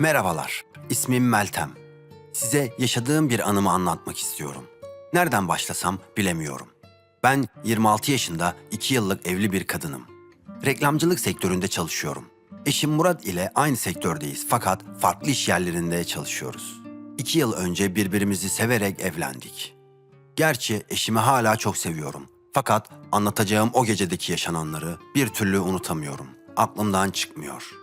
Merhabalar, ismim Meltem. Size yaşadığım bir anımı anlatmak istiyorum. Nereden başlasam bilemiyorum. Ben 26 yaşında 2 yıllık evli bir kadınım. Reklamcılık sektöründe çalışıyorum. Eşim Murat ile aynı sektördeyiz fakat farklı iş yerlerinde çalışıyoruz. 2 yıl önce birbirimizi severek evlendik. Gerçi eşimi hala çok seviyorum. Fakat anlatacağım o gecedeki yaşananları bir türlü unutamıyorum. Aklımdan çıkmıyor.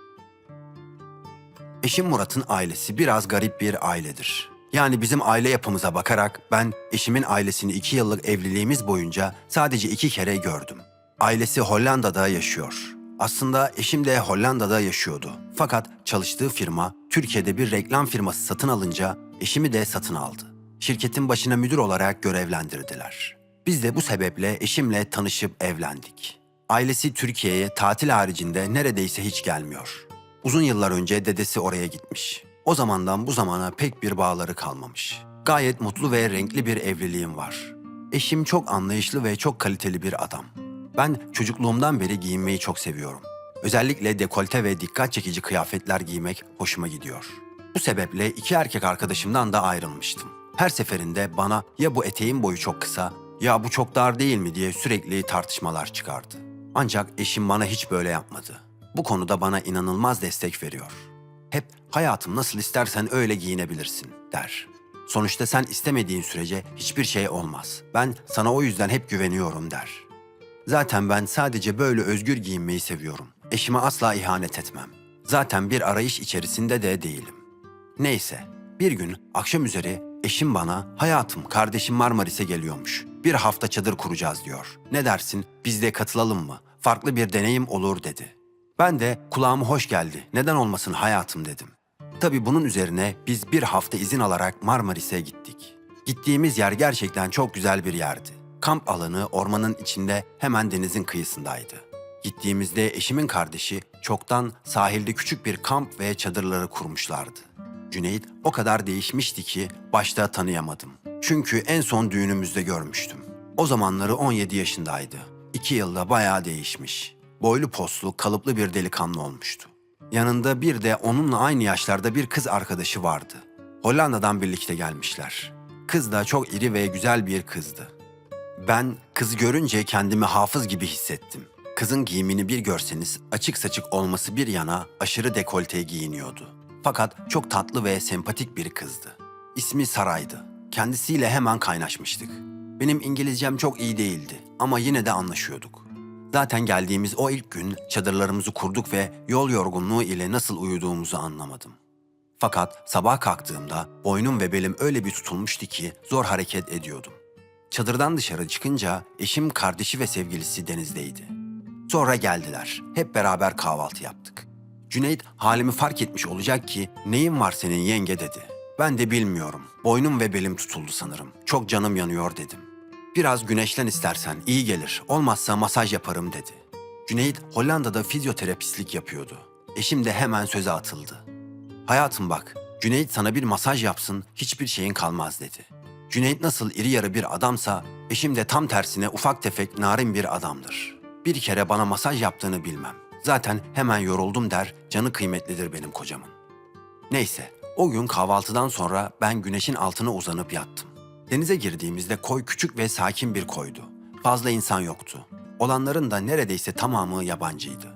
Eşim Murat'ın ailesi biraz garip bir ailedir. Yani bizim aile yapımıza bakarak ben eşimin ailesini iki yıllık evliliğimiz boyunca sadece iki kere gördüm. Ailesi Hollanda'da yaşıyor. Aslında eşim de Hollanda'da yaşıyordu. Fakat çalıştığı firma Türkiye'de bir reklam firması satın alınca eşimi de satın aldı. Şirketin başına müdür olarak görevlendirdiler. Biz de bu sebeple eşimle tanışıp evlendik. Ailesi Türkiye'ye tatil haricinde neredeyse hiç gelmiyor. Uzun yıllar önce dedesi oraya gitmiş. O zamandan bu zamana pek bir bağları kalmamış. Gayet mutlu ve renkli bir evliliğim var. Eşim çok anlayışlı ve çok kaliteli bir adam. Ben çocukluğumdan beri giyinmeyi çok seviyorum. Özellikle dekolte ve dikkat çekici kıyafetler giymek hoşuma gidiyor. Bu sebeple iki erkek arkadaşımdan da ayrılmıştım. Her seferinde bana ya bu eteğin boyu çok kısa ya bu çok dar değil mi diye sürekli tartışmalar çıkardı. Ancak eşim bana hiç böyle yapmadı. Bu konuda bana inanılmaz destek veriyor. Hep hayatım nasıl istersen öyle giyinebilirsin der. Sonuçta sen istemediğin sürece hiçbir şey olmaz. Ben sana o yüzden hep güveniyorum der. Zaten ben sadece böyle özgür giyinmeyi seviyorum. Eşime asla ihanet etmem. Zaten bir arayış içerisinde de değilim. Neyse, bir gün akşam üzeri eşim bana hayatım kardeşim Marmaris'e geliyormuş. Bir hafta çadır kuracağız diyor. Ne dersin biz de katılalım mı? Farklı bir deneyim olur dedi. Ben de kulağıma hoş geldi. Neden olmasın hayatım dedim. Tabii bunun üzerine biz bir hafta izin alarak Marmaris'e gittik. Gittiğimiz yer gerçekten çok güzel bir yerdi. Kamp alanı ormanın içinde hemen denizin kıyısındaydı. Gittiğimizde eşimin kardeşi çoktan sahilde küçük bir kamp ve çadırları kurmuşlardı. Cüneyt o kadar değişmişti ki başta tanıyamadım. Çünkü en son düğünümüzde görmüştüm. O zamanları 17 yaşındaydı. İki yılda bayağı değişmiş. Boylu poslu, kalıplı bir delikanlı olmuştu. Yanında bir de onunla aynı yaşlarda bir kız arkadaşı vardı. Hollanda'dan birlikte gelmişler. Kız da çok iri ve güzel bir kızdı. Ben kızı görünce kendimi hafız gibi hissettim. Kızın giyimini bir görseniz açık saçık olması bir yana aşırı dekolte giyiniyordu. Fakat çok tatlı ve sempatik bir kızdı. İsmi Saray'dı. Kendisiyle hemen kaynaşmıştık. Benim İngilizcem çok iyi değildi ama yine de anlaşıyorduk. Zaten geldiğimiz o ilk gün çadırlarımızı kurduk ve yol yorgunluğu ile nasıl uyuduğumuzu anlamadım. Fakat sabah kalktığımda boynum ve belim öyle bir tutulmuştu ki zor hareket ediyordum. Çadırdan dışarı çıkınca eşim, kardeşi ve sevgilisi denizdeydi. Sonra geldiler. Hep beraber kahvaltı yaptık. Cüneyt halimi fark etmiş olacak ki neyin var senin yenge dedi. Ben de bilmiyorum. Boynum ve belim tutuldu sanırım. Çok canım yanıyor dedim. Biraz güneşlen istersen iyi gelir. Olmazsa masaj yaparım dedi. Cüneyt Hollanda'da fizyoterapistlik yapıyordu. Eşim de hemen söze atıldı. Hayatım bak, Cüneyt sana bir masaj yapsın, hiçbir şeyin kalmaz dedi. Cüneyt nasıl iri yarı bir adamsa, eşim de tam tersine ufak tefek narin bir adamdır. Bir kere bana masaj yaptığını bilmem. Zaten hemen yoruldum der, canı kıymetlidir benim kocamın. Neyse, o gün kahvaltıdan sonra ben güneşin altına uzanıp yattım. Denize girdiğimizde koy küçük ve sakin bir koydu. Fazla insan yoktu. Olanların da neredeyse tamamı yabancıydı.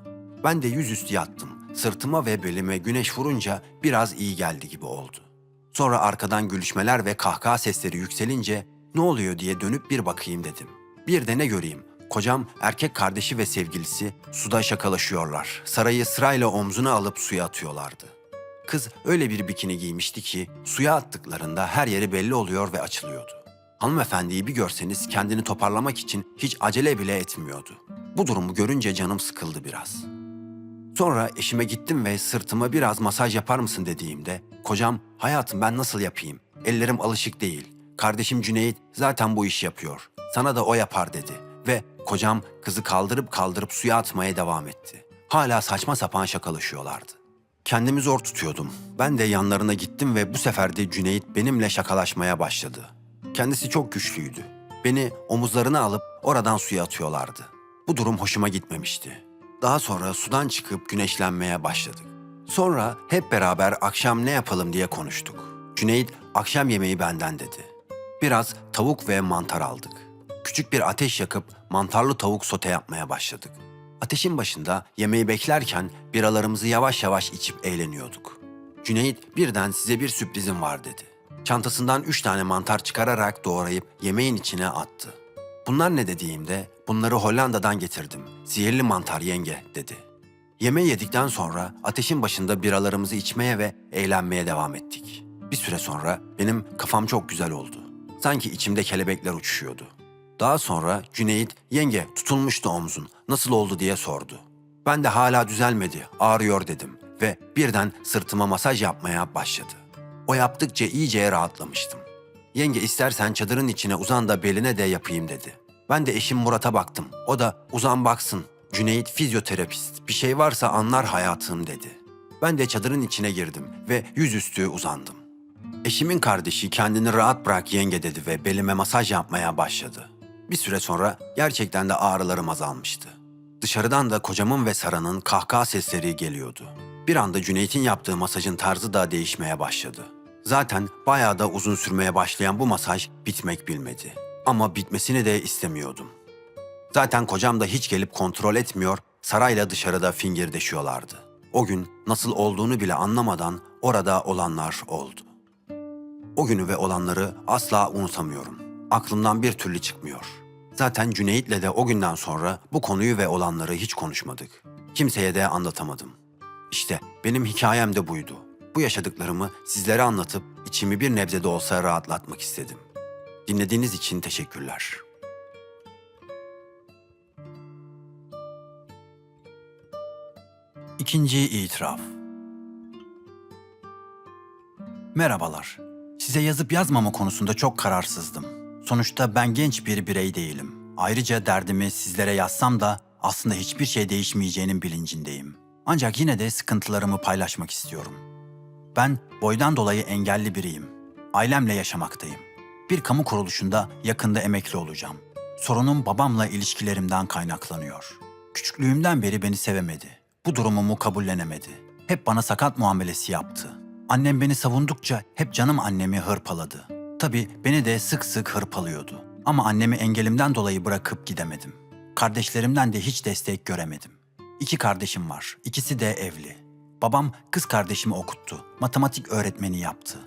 Ben de yüzüstü yattım. Sırtıma ve belime güneş vurunca biraz iyi geldi gibi oldu. Sonra arkadan gülüşmeler ve kahkaha sesleri yükselince ne oluyor diye dönüp bir bakayım dedim. Bir de ne göreyim? Kocam, erkek kardeşi ve sevgilisi suda şakalaşıyorlar. Sarayı sırayla omzuna alıp suya atıyorlardı. Kız öyle bir bikini giymişti ki suya attıklarında her yeri belli oluyor ve açılıyordu. Hanımefendiyi bir görseniz kendini toparlamak için hiç acele bile etmiyordu. Bu durumu görünce canım sıkıldı biraz. Sonra eşime gittim ve sırtıma biraz masaj yapar mısın dediğimde kocam hayatım ben nasıl yapayım? Ellerim alışık değil. Kardeşim Cüneyt zaten bu işi yapıyor. Sana da o yapar dedi. Ve kocam kızı kaldırıp kaldırıp suya atmaya devam etti. Hala saçma sapan şakalaşıyorlardı. Kendimi zor tutuyordum. Ben de yanlarına gittim ve bu sefer de Cüneyt benimle şakalaşmaya başladı. Kendisi çok güçlüydü. Beni omuzlarına alıp oradan suya atıyorlardı. Bu durum hoşuma gitmemişti. Daha sonra sudan çıkıp güneşlenmeye başladık. Sonra hep beraber akşam ne yapalım diye konuştuk. Cüneyt akşam yemeği benden dedi. Biraz tavuk ve mantar aldık. Küçük bir ateş yakıp mantarlı tavuk sote yapmaya başladık. Ateşin başında yemeği beklerken biralarımızı yavaş yavaş içip eğleniyorduk. Cüneyt birden size bir sürprizim var dedi. Çantasından üç tane mantar çıkararak doğrayıp yemeğin içine attı. Bunlar ne dediğimde bunları Hollanda'dan getirdim. Sihirli mantar yenge dedi. Yemeği yedikten sonra ateşin başında biralarımızı içmeye ve eğlenmeye devam ettik. Bir süre sonra benim kafam çok güzel oldu. Sanki içimde kelebekler uçuşuyordu. Daha sonra Cüneyt, yenge tutulmuştu omzun, nasıl oldu diye sordu. Ben de hala düzelmedi, ağrıyor dedim ve birden sırtıma masaj yapmaya başladı. O yaptıkça iyice rahatlamıştım. Yenge istersen çadırın içine uzan da beline de yapayım dedi. Ben de eşim Murat'a baktım. O da uzan baksın. Cüneyt fizyoterapist. Bir şey varsa anlar hayatım dedi. Ben de çadırın içine girdim ve yüzüstü uzandım. Eşimin kardeşi kendini rahat bırak yenge dedi ve belime masaj yapmaya başladı. Bir süre sonra gerçekten de ağrılarım azalmıştı. Dışarıdan da kocamın ve Sara'nın kahkaha sesleri geliyordu. Bir anda Cüneyt'in yaptığı masajın tarzı da değişmeye başladı. Zaten bayağı da uzun sürmeye başlayan bu masaj bitmek bilmedi. Ama bitmesini de istemiyordum. Zaten kocam da hiç gelip kontrol etmiyor, sarayla dışarıda fingirdeşiyorlardı. O gün nasıl olduğunu bile anlamadan orada olanlar oldu. O günü ve olanları asla unutamıyorum. Aklımdan bir türlü çıkmıyor. Zaten Cüneyt'le de o günden sonra bu konuyu ve olanları hiç konuşmadık. Kimseye de anlatamadım. İşte benim hikayem de buydu. Bu yaşadıklarımı sizlere anlatıp içimi bir nebze de olsa rahatlatmak istedim. Dinlediğiniz için teşekkürler. İkinci itiraf. Merhabalar. Size yazıp yazmama konusunda çok kararsızdım. Sonuçta ben genç bir birey değilim. Ayrıca derdimi sizlere yazsam da aslında hiçbir şey değişmeyeceğinin bilincindeyim. Ancak yine de sıkıntılarımı paylaşmak istiyorum. Ben boydan dolayı engelli biriyim. Ailemle yaşamaktayım. Bir kamu kuruluşunda yakında emekli olacağım. Sorunum babamla ilişkilerimden kaynaklanıyor. Küçüklüğümden beri beni sevemedi. Bu durumumu kabullenemedi. Hep bana sakat muamelesi yaptı. Annem beni savundukça hep canım annemi hırpaladı. Tabii beni de sık sık hırpalıyordu. Ama annemi engelimden dolayı bırakıp gidemedim. Kardeşlerimden de hiç destek göremedim. İki kardeşim var. İkisi de evli. Babam kız kardeşimi okuttu. Matematik öğretmeni yaptı.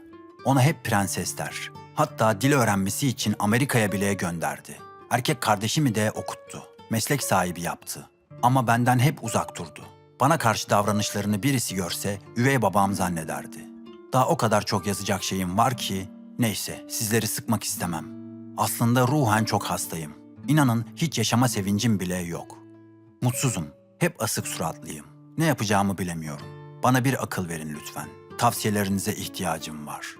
Ona hep prenses der. Hatta dil öğrenmesi için Amerika'ya bile gönderdi. Erkek kardeşimi de okuttu. Meslek sahibi yaptı. Ama benden hep uzak durdu. Bana karşı davranışlarını birisi görse üvey babam zannederdi. Daha o kadar çok yazacak şeyim var ki neyse sizleri sıkmak istemem. Aslında ruhen çok hastayım. İnanın hiç yaşama sevincim bile yok. Mutsuzum. Hep asık suratlıyım. Ne yapacağımı bilemiyorum. Bana bir akıl verin lütfen. Tavsiyelerinize ihtiyacım var.